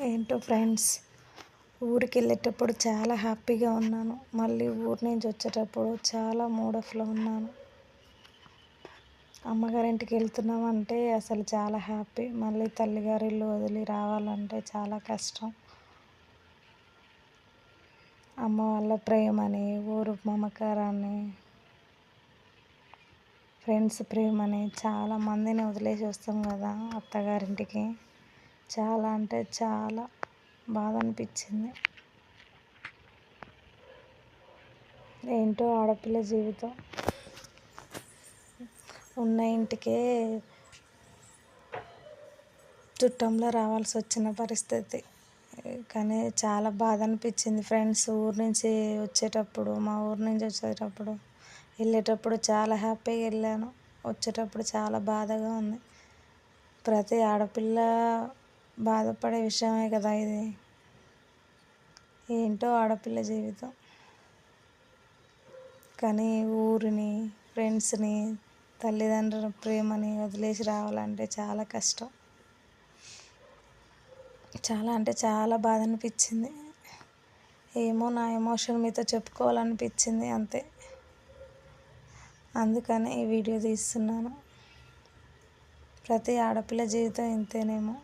ఏంటో ఫ్రెండ్స్ ఊరికి వెళ్ళేటప్పుడు చాలా హ్యాపీగా ఉన్నాను. మళ్ళీ ఊరి నుంచి వచ్చేటప్పుడు చాలా మూడ్ ఆఫ్లో ఉన్నాను. అమ్మగారింటికి వెళ్తున్నామంటే అసలు చాలా హ్యాపీ. మళ్ళీ తల్లిగారి ఇల్లు వదిలి రావాలంటే చాలా కష్టం. అమ్మ వాళ్ళ ప్రేమని ఊరు మమకారాన్ని ఫ్రెండ్స్ ప్రేమని చాలా మందిని వదిలేసి వస్తాం కదా అత్తగారింటికి. చాలా అంటే చాలా బాధ అనిపించింది ఏంటో ఆడపిల్ల జీవితం. ఉన్న ఇంటికే చుట్టంలో రావాల్సి వచ్చిన పరిస్థితి. కానీ చాలా బాధ అనిపించింది ఫ్రెండ్స్ ఊరు నుంచి వచ్చేటప్పుడు మా ఊరు నుంచి వచ్చేటప్పుడు. వెళ్ళేటప్పుడు చాలా హ్యాపీగా వెళ్ళాను. వచ్చేటప్పుడు చాలా బాధగా ఉంది. ప్రతి ఆడపిల్ల బాధపడే విషయమే కదా ఇది. ఏంటో ఆడపిల్ల జీవితం. కానీ ఊరిని ఫ్రెండ్స్ని తల్లిదండ్రుల ప్రేమని వదిలేసి రావాలంటే చాలా కష్టం. చాలా అంటే చాలా బాధ అనిపించింది. ఏమో నా ఎమోషన్ మీతో చెప్పుకోవాలనిపించింది అంతే. అందుకనే ఈ వీడియో తీస్తున్నాను. ప్రతి ఆడపిల్ల జీవితం ఇంతేనేమో.